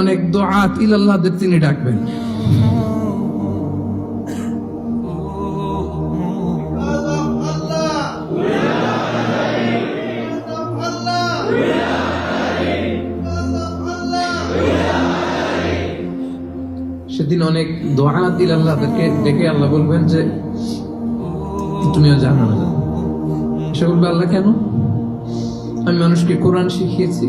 অনেক দোয়াত ইলাল্লাহদের তিনি ডাকবেন। সেদিন অনেক দোয়াত ইলাল্লাহদেরকে ডেকে আল্লাহ বলবেন যে, তুমিও জানো না। সে বলবে, আল্লাহ কেন? আমি মানুষকে কোরআন শিখিয়েছি।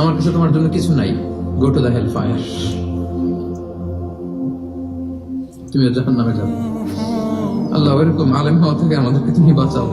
আমার কাছে তোমার জন্য কিছু নাই। Go to the hell fire তুমি যখন নামে যাবে। আল্লাহ এরকম আলেম হওয়া থেকে আমাদেরকে তুমি বাঁচাও।